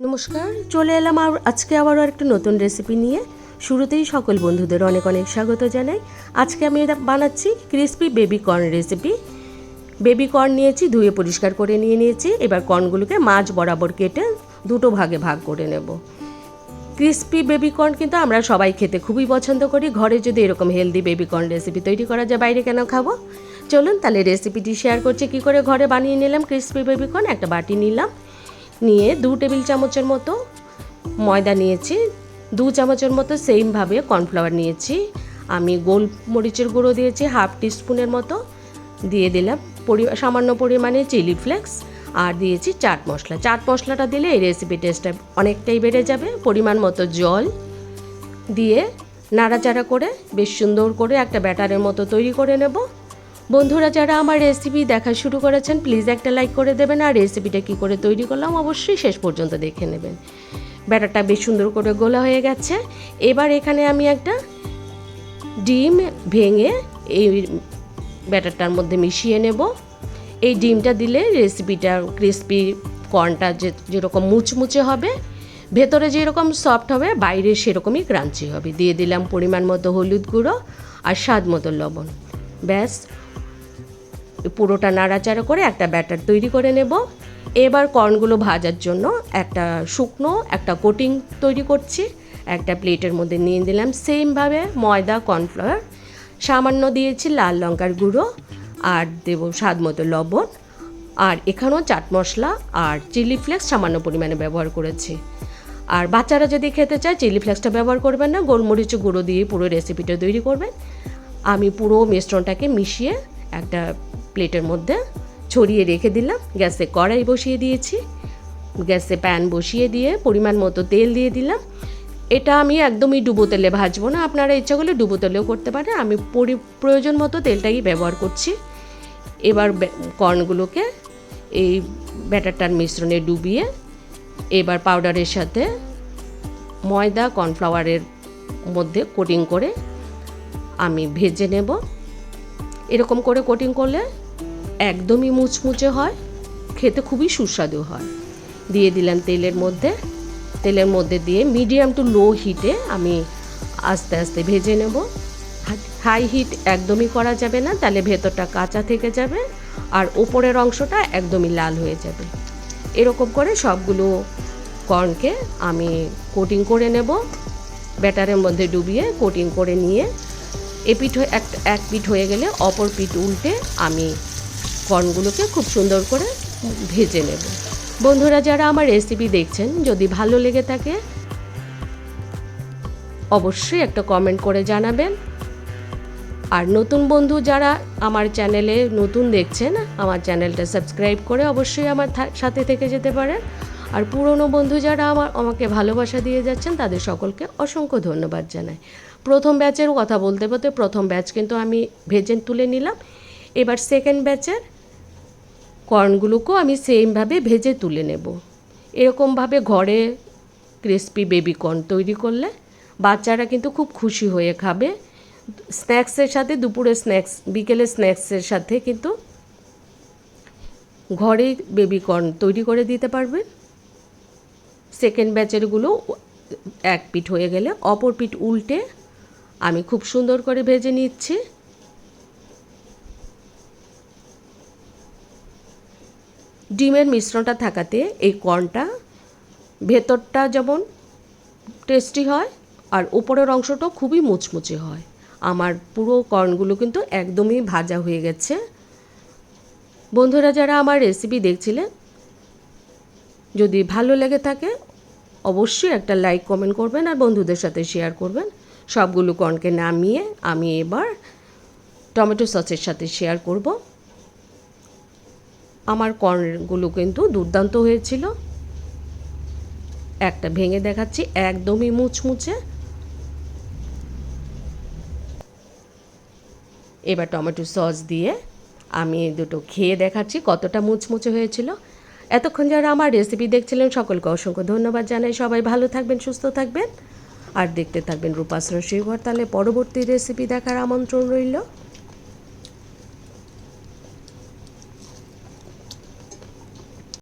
নমস্কার, চলে এলাম আর আজকে আবারও একটা নতুন রেসিপি নিয়ে। শুরুতেই সকল বন্ধুদের অনেক অনেক স্বাগত জানাই। আজকে আমি এটা বানাচ্ছি crispy baby corn recipe baby corn নিয়েছি, ধুয়ে পরিষ্কার করে নিয়ে নিয়েছি। এবার কর্নগুলোকে মাছ বরাবর কেটে দুটো ভাগে ভাগ করে নেব। ক্রিসপি বেবি কর্ন কিন্তু আমরা সবাই খেতে খুবই পছন্দ করি। ঘরে যদি এরকম হেলদি বেবি কর্ন রেসিপি তৈরি করা যায়, বাইরে কেন খাব? চলুন তাহলে রেসিপিটি শেয়ার করছি, কি করে ঘরে বানিয়ে নিলাম ক্রিসপি বেবি কর্ন একটা বাটি নিলাম। নিয়ে দু টেবিল চামচের মতো ময়দা নিয়েছি, দু চামচের মতো সেমভাবে কর্নফ্লাওয়ার নিয়েছি। আমি গোল মরিচের গুঁড়ো দিয়েছি হাফ টিস্পুনের মতো। দিয়ে দিলাম পরি, সামান্য পরিমাণে চিলি ফ্লেক্স আর দিয়েছি চাট মশলা। চাট মশলাটা দিলে এই রেসিপি টেস্টটা অনেকটাই বেড়ে যাবে, পরিমাণ মতো জল দিয়ে নাড়াচাড়া করে, বেশ সুন্দর করে একটা ব্যাটারের মতো তৈরি করে নেব। বন্ধুরা, যারা আমার রেসিপি দেখা শুরু করেছেন প্লিজ একটা লাইক করে দেবেন আর রেসিপিটা কী করে তৈরি করলাম অবশ্যই শেষ পর্যন্ত দেখে নেবেন। ব্যাটারটা বেশ সুন্দর করে গোলা হয়ে গেছে। এবার এখানে আমি একটা ডিম ভেঙে এই ব্যাটারটার মধ্যে মিশিয়ে নেব। এই ডিমটা দিলে রেসিপিটা ক্রিসপি কর্নটা যে, যেরকম মুচমুচে হবে, ভেতরে যেরকম সফট হবে, বাইরে সেরকমই ক্রাঞ্চি হবে। দিয়ে দিলাম পরিমাণ মতো হলুদ গুঁড়ো আর স্বাদ মতো লবণ। ব্যাস পুরোটা নাড়াচাড়া করে একটা ব্যাটার তৈরি করে নেব। এবার কর্নগুলো ভাজার জন্য একটা শুকনো একটা কোটিং তৈরি করছি। একটা প্লেটের মধ্যে নিয়ে দিলাম সেমভাবে ময়দা, কর্নফ্লাওয়ার। সামান্য দিয়েছি লাল লঙ্কার গুঁড়ো আর দেব স্বাদ মতো লবণ। আর এখানেও চাট মশলা আর চিলি ফ্লেক্স সামান্য পরিমাণে ব্যবহার করেছি। আর বাচ্চারা যদি খেতে চায়, চিলি ফ্লেক্সটা ব্যবহার করবেন না, গোলমরিচ গুঁড়ো দিয়ে পুরো রেসিপিটা তৈরি করবেন। আমি পুরো মিশ্রণটাকে মিশিয়ে একটা প্লেটের মধ্যে ছড়িয়ে রেখে দিলাম। গ্যাসে কড়াই বসিয়ে দিয়েছি। গ্যাসে প্যান বসিয়ে দিয়ে পরিমাণ মতো তেল দিয়ে দিলাম। এটা আমি একদমই ডুবো তেলে ভাজবো না। আপনারা ইচ্ছা করলে ডুবো তেলেও করতে পারেন। আমি পরি প্রয়োজন মতো তেলটাই ব্যবহার করছি। এবার কর্নগুলোকে এই ব্যাটারটার মিশ্রণে ডুবিয়ে এবার পাউডারের সাথে ময়দা, কর্নফ্লাওয়ারের মধ্যে কোটিং করে আমি ভেজে নেব। এরকম করে কোটিং করলে একদমই মুচমুচে হয়, খেতে খুবই সুস্বাদু হয়। দিয়ে দিলাম তেলের মধ্যে। তেলের মধ্যে দিয়ে মিডিয়াম টু লো হিটে আমি আস্তে আস্তে ভেজে নেব। হাই হিট একদমই করা যাবে না, তাহলে ভেতরটা কাঁচা থেকে যাবে আর ওপরের অংশটা একদমই লাল হয়ে যাবে। এরকম করে সবগুলো কর্নকে আমি কোটিং করে নেব। ব্যাটারের মধ্যে ডুবিয়ে কোটিং করে নিয়ে এ পিঠ এক এক পিঠ হয়ে গেলে অপর পিঠ উল্টে আমি কর্নগুলোকে খুব সুন্দর করে ভেজে নেব। বন্ধুরা, যারা আমার রেসিপি দেখছেন, যদি ভালো লেগে থাকে, অবশ্যই একটা কমেন্ট করে জানাবেন। আর নতুন বন্ধু যারা আমার চ্যানেলে নতুন দেখছেন, আমার চ্যানেলটা সাবস্ক্রাইব করে অবশ্যই আমার সাথে থেকে যেতে পারেন। আর পুরনো বন্ধু যারা আমার আমাকে ভালোবাসা দিয়ে যাচ্ছেন, তাদের সকলকে অসংখ্য ধন্যবাদ জানাই। প্রথম ব্যাচের কথা বলতে বলতে প্রথম ব্যাচ কিন্তু আমি ভেজে তুলে নিলাম। এবার সেকেন্ড ব্যাচের কর্নগুলোকেও আমি সেমভাবে ভেজে তুলে নেব। এরকমভাবে ঘরে ক্রিসপি বেবি কর্ন তৈরি করলে বাচ্চারা কিন্তু খুব খুশি হয়ে খাবে। স্ন্যাক্সের সাথে দুপুরে স্ন্যাক্স, বিকেলে স্ন্যাক্সের সাথে কিন্তু ঘরেই বেবি কর্ন তৈরি করে দিতে পারবেন সেকেন্ড ব্যাচেরগুলো এক পিঠ হয়ে গেলে অপর পিঠ উল্টে আমি খুব সুন্দর করে ভেজে নিচ্ছি। ডিমের মিশ্রণটা থাকাতে এই কর্নটা ভেতরটা যেমন টেস্টি হয়, আর ওপরের অংশটাও খুবই মুচমুচে হয়। আমার পুরো কর্নগুলো কিন্তু একদমই ভাজা হয়ে গেছে। বন্ধুরা, যারা আমার রেসিপি দেখছিলেন, যদি ভালো লেগে থাকে, অবশ্যই একটা লাইক কমেন্ট করবেন আর বন্ধুদের সাথে শেয়ার করবেন। সবগুলো কর্নকে নামিয়ে আমি এবার টমেটো সসের সাথে শেয়ার করব। আমার কর্নগুলো কিন্তু দুর্দান্ত হয়েছিল। একটা ভেঙে দেখাচ্ছি একদমই মুচমুচে। এবার টমেটো সস দিয়ে আমি দুটো খেয়ে দেখাচ্ছি কতটা মুচমুচে হয়েছিল। এতক্ষণ যারা আমার রেসিপি দেখছিলেন, সকলকে অসংখ্য ধন্যবাদ জানাই। সবাই ভালো থাকবেন, সুস্থ থাকবেন। আর দেখতে থাকবেন রূপাশ্রয় শিবর তাহলে পরবর্তী রেসিপি দেখার আমন্ত্রণ রইল।